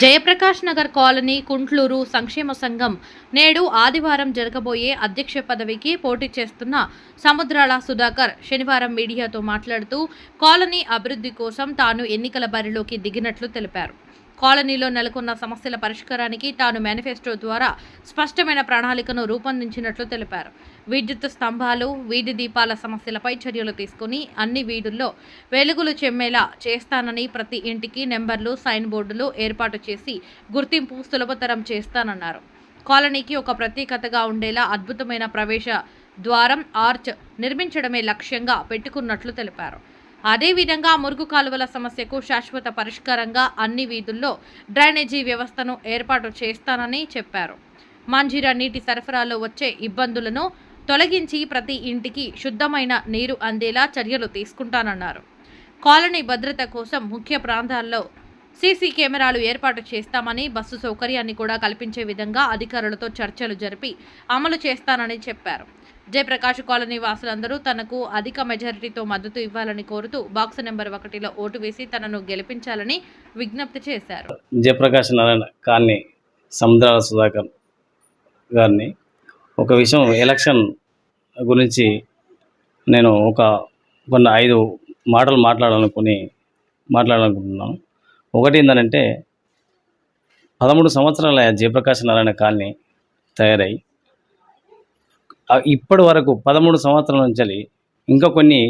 Jayaprakash Nagar colony Kuntloor సంక్షేమ సంఘం నేడు ఆదివారం జరగబోయే అధ్యక్ష పదవికి పోటీ చేస్తున్న సముద్రాల సుధాకర్ శనివారం మీడియాతో మాట్లాడుతూ కాలనీ అభివృద్ధి కోసం తాను ఎన్నికల బరిలోకి దిగినట్లు తెలిపారు. కాలనీలో నెలకొన్న సమస్యల పరిష్కారానికి తాను మేనిఫెస్టో ద్వారా స్పష్టమైన ప్రణాళికను రూపొందించినట్లు తెలిపారు. విద్యుత్ స్తంభాలు వీధి దీపాల సమస్యలపై చర్యలు తీసుకుని అన్ని వీధుల్లో వెలుగులు చెమ్మేలా చేస్తానని ప్రతి ఇంటికి నెంబర్లు సైన్ బోర్డులు ఏర్పాటు చేసి గుర్తింపు సులభతరం చేస్తానన్నారు. కాలనీకి ఒక ప్రత్యేకతగా ఉండేలా అద్భుతమైన ప్రవేశ ద్వారం ఆర్చ్ నిర్మించడమే లక్ష్యంగా పెట్టుకున్నట్లు తెలిపారు. అదేవిధంగా మురుగు కాలువల సమస్యకు శాశ్వత పరిష్కారంగా అన్ని వీధుల్లో డ్రైనేజీ వ్యవస్థను ఏర్పాటు చేస్తానని చెప్పారు. మంజీరా నీటి సరఫరాలో వచ్చే ఇబ్బందులను తొలగించి ప్రతి ఇంటికి శుద్ధమైన నీరు అందేలా చర్యలు తీసుకుంటానన్నారు. కాలనీ భద్రత కోసం ముఖ్య ప్రాంతాల్లో సీసీ కెమెరాలు ఏర్పాటు చేస్తామని బస్సు సౌకర్యాన్ని కూడా కల్పించే విధంగా అధికారులతో చర్చలు జరిపి అమలు చేస్తానని చెప్పారు. జయప్రకాష్ కాలనీ వాసులందరూ తనకు అధిక మెజారిటీతో మద్దతు ఇవ్వాలని కోరుతూ బాక్స్ నెంబర్ ఒకటిలో ఓటు వేసి తనను గెలిపించాలని విజ్ఞప్తి చేశారు. జయప్రకాష్ నారాయణ కాలనీ సముద్రాల సుధాకర్ గారిని ఒక విషయం ఎలక్షన్ గురించి నేను ఒక కొన్ని ఐదు మాటలు మాట్లాడాలనుకుని మాట్లాడాలనుకుంటున్నాను. ఒకటి ఏంటంటే పదమూడు సంవత్సరాల జయప్రకాష్ నారాయణ కాలనీ తయారై ఇప్పటి వరకు పదమూడు సంవత్సరాల నుంచి ఇంకా కొన్ని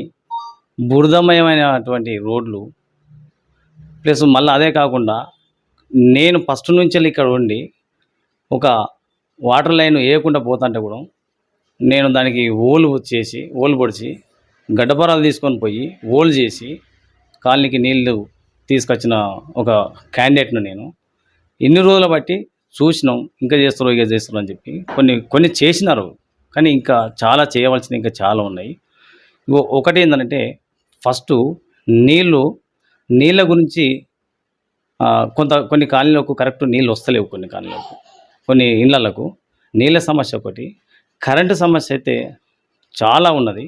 బురదమయమైనటువంటి రోడ్లు ప్లస్ మళ్ళీ అదే కాకుండా నేను ఫస్ట్ నుంచి ఇక్కడ ఉండి ఒక వాటర్ లైన్ వేయకుండా పోతుంటే కూడా నేను దానికి ఓలు చేసి ఓలు పొడిచి గడ్డపరాలు తీసుకొని పోయి ఓలు చేసి కాలనీకి నీళ్ళు తీసుకొచ్చిన ఒక క్యాండిడేట్ను నేను. ఎన్ని రోజులు బట్టి చూసినాం ఇంకా చేస్తారు ఇక చేస్తారు అని చెప్పి. కొన్ని కొన్ని చేసినారు కానీ ఇంకా చాలా చేయవలసిన ఇంకా చాలా ఉన్నాయి. ఒకటి ఏంటంటే ఫస్ట్ నీళ్ళు నీళ్ళ గురించి కొంత కొన్ని కాలనీలకు కరెక్ట్ నీళ్ళు వస్తలేవు కొన్ని కాలనీలకు కొన్ని ఇళ్ళలకు నీళ్ళ సమస్య ఒకటి. కరెంటు సమస్య అయితే చాలా ఉన్నది.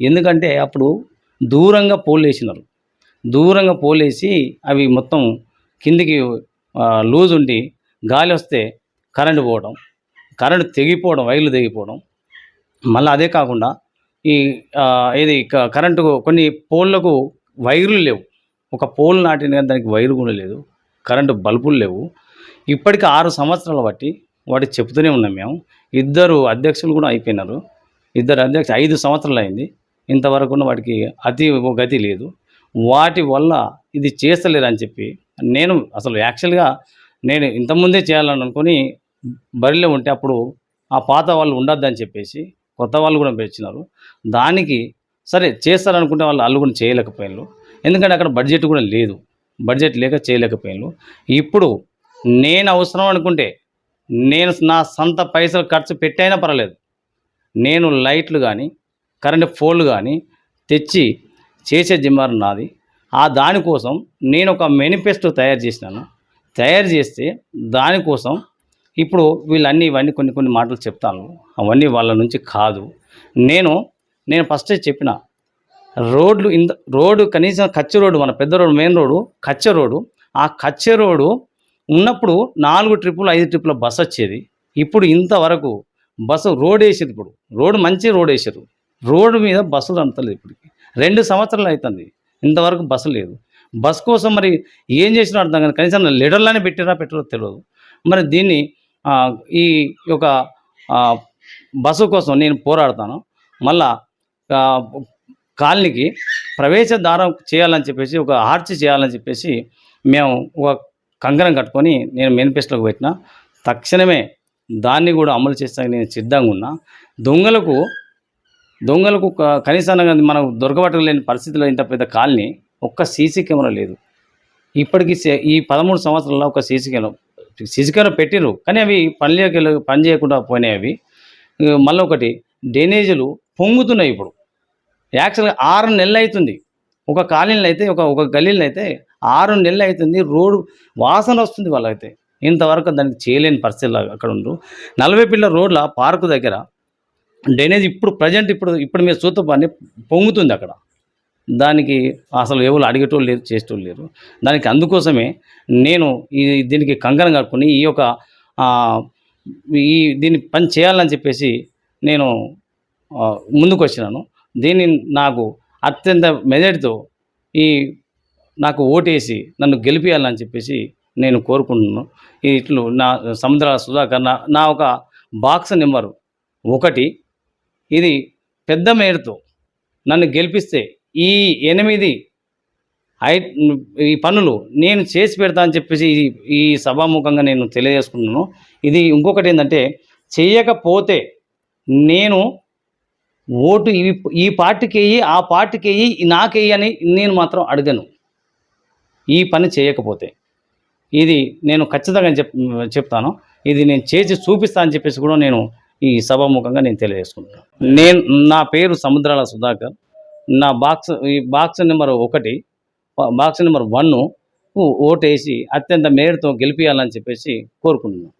ఎందుకంటే అప్పుడు దూరంగా పోల్ వేసినారు. దూరంగా పోలేసి అవి మొత్తం కిందికి లూజ్ ఉండి గాలి వస్తే కరెంటు పోవడం కరెంటు తెగిపోవడం వైర్లు తెగిపోవడం. మళ్ళీ అదే కాకుండా ఈ ఇది క- కరెంటు కొన్ని పోల్లకు వైర్లు లేవు. ఒక పోల్ నాటిన దానికి వైరు కూడా లేదు. కరెంటు బల్బులు లేవు. ఇప్పటికి ఆరు సంవత్సరాల బట్టి వాటి చెప్తూనే ఉన్నాం మేము. ఇద్దరు అధ్యక్షులు కూడా అయిపోయినారు. ఇద్దరు అధ్యక్ష ఐదు సంవత్సరాలు అయింది. ఇంతవరకు వాటికి అతి ఓ గతి లేదు. వాటి వల్ల ఇది చేస్తలేరు అని చెప్పి నేను అసలు యాక్చువల్గా నేను ఇంతకుముందే చేయాలని అనుకుని బరిలో ఉంటే అప్పుడు ఆ పాత వాళ్ళు ఉండొద్దని చెప్పేసి కొత్త వాళ్ళు కూడా పెంచినారు. దానికి సరే చేస్తారనుకుంటే వాళ్ళు అల్లు కూడా చేయలేకపోయినారు ఎందుకంటే అక్కడ బడ్జెట్ కూడా లేదు. బడ్జెట్ లేక చేయలేకపోయినారు ఇప్పుడు నేను అవసరం అనుకుంటే నేను నా సొంత పైసలు ఖర్చు పెట్టైనా పర్వాలేదు. నేను లైట్లు కానీ కరెంట్ ఫోన్లు కానీ తెచ్చి చేసే జిమ్మారు నాది. ఆ దానికోసం నేను ఒక మేనిఫెస్టో తయారు చేసినాను. తయారు చేస్తే దానికోసం ఇప్పుడు వీళ్ళన్నీ ఇవన్నీ కొన్ని కొన్ని మాటలు చెప్తాను. అవన్నీ వాళ్ళ నుంచి కాదు. నేను నేను ఫస్టే చెప్పిన రోడ్లు ఇంత రోడ్డు కనీసం కచ్చ రోడ్డు మన పెద్ద రోడ్డు మెయిన్ రోడ్డు కచ్చ రోడ్డు ఆ కచ్చ రోడ్డు ఉన్నప్పుడు నాలుగు ట్రిప్పులు ఐదు ట్రిప్పుల బస్సు వచ్చేది. ఇప్పుడు ఇంతవరకు బస్సు రోడ్ వేసేది ఇప్పుడు. రోడ్డు మంచి రోడ్ వేసారు. రోడ్డు మీద బస్సులు అంతలేదు ఇప్పటికి. రెండు సంవత్సరాలు అవుతుంది. ఇంతవరకు బస్సు లేదు. బస్ కోసం మరి ఏం చేసినా అర్థం కానీ కనీసం లీడర్లనే పెట్టారా పెట్టారో తెలియదు. మరి దీన్ని ఈ యొక్క బస్సు కోసం నేను పోరాడతాను. మళ్ళా కాలనీకి ప్రవేశ దారం చేయాలని చెప్పేసి ఒక ఆర్చ్ చేయాలని చెప్పేసి మేము ఒక కంకణం కట్టుకొని నేను మేనిఫెస్టోకి పెట్టిన. తక్షణమే దాన్ని కూడా అమలు చేస్తానికి నేను సిద్ధంగా ఉన్నా. దొంగలకు దొంగలకు కనీసం మనం దొరకబట్టలేని పరిస్థితిలో ఇంత పెద్ద కాలనీ ఒక్క సీసీ కెమెరా లేదు. ఇప్పటికి ఈ పదమూడు సంవత్సరాల్లో ఒక సీసీ కెమెరా సీసీ కెమెరా పెట్టిరు కానీ అవి పని పని చేయకుండా పోయినాయి అవి. మళ్ళీ ఒకటి డ్రైనేజీలు పొంగుతున్నాయి ఇప్పుడు. యాక్చువల్గా ఆరు నెలలు అవుతుంది ఒక కాలనీలో అయితే ఒక ఒక గల్లీలో అయితే ఆరు నెలలు అవుతుంది రోడ్డు వాసన వస్తుంది వాళ్ళైతే ఇంతవరకు దానికి చేయలేని పరిస్థితులు అక్కడ ఉండు నలభై పిల్ల రోడ్ల పార్కు దగ్గర డ్రైనేజ్ ఇప్పుడు ప్రజెంట్ ఇప్పుడు ఇప్పుడు మీరు చూస్తే పని పొంగుతుంది అక్కడ. దానికి అసలు ఎవరు అడిగేటోళ్ళు లేరు చేసేటోళ్ళు లేరు. దానికి అందుకోసమే నేను ఈ దీనికి కంకణం కట్టుకుని ఈ యొక్క ఈ దీన్ని పని చేయాలని చెప్పేసి నేను ముందుకు వచ్చినాను. దీన్ని నాకు అత్యంత మెజారిటీతో ఈ నాకు ఓటేసి నన్ను గెలిపించాలని చెప్పేసి నేను కోరుకుంటున్నాను. ఈ ఇట్లు నా సముద్రాల సుధాకర్ నా నా ఒక బాక్స్ నెంబరు ఒకటి ఇది పెద్ద మేరతో నన్ను గెలిపిస్తే ఈ ఎనిమిది ఐ ఈ పనులు నేను చేసి పెడతా అని చెప్పేసి ఈ ఈ సభాముఖంగా నేను తెలియజేసుకుంటున్నాను. ఇది ఇంకొకటి ఏంటంటే చేయకపోతే నేను ఓటు ఇవి ఈ పార్టీకి వెయ్యి ఆ పార్టీకి వెయ్యి నాకెయ్యి అని నేను మాత్రం అడగను. ఈ పని చేయకపోతే. ఇది నేను ఖచ్చితంగా చెప్ చెప్తాను. ఇది నేను చేసి చూపిస్తా అని చెప్పేసి కూడా నేను ఈ సభాముఖంగా నేను తెలియజేసుకుంటున్నాను నేను నా పేరు సముద్రాల సుధాకర్. నా బాక్స్ ఈ బాక్స్ నెంబర్ ఒకటి బాక్స్ నెంబర్ వన్ ఓటేసి అత్యంత మేరతో గెలిపించాలని చెప్పేసి కోరుకుంటున్నాను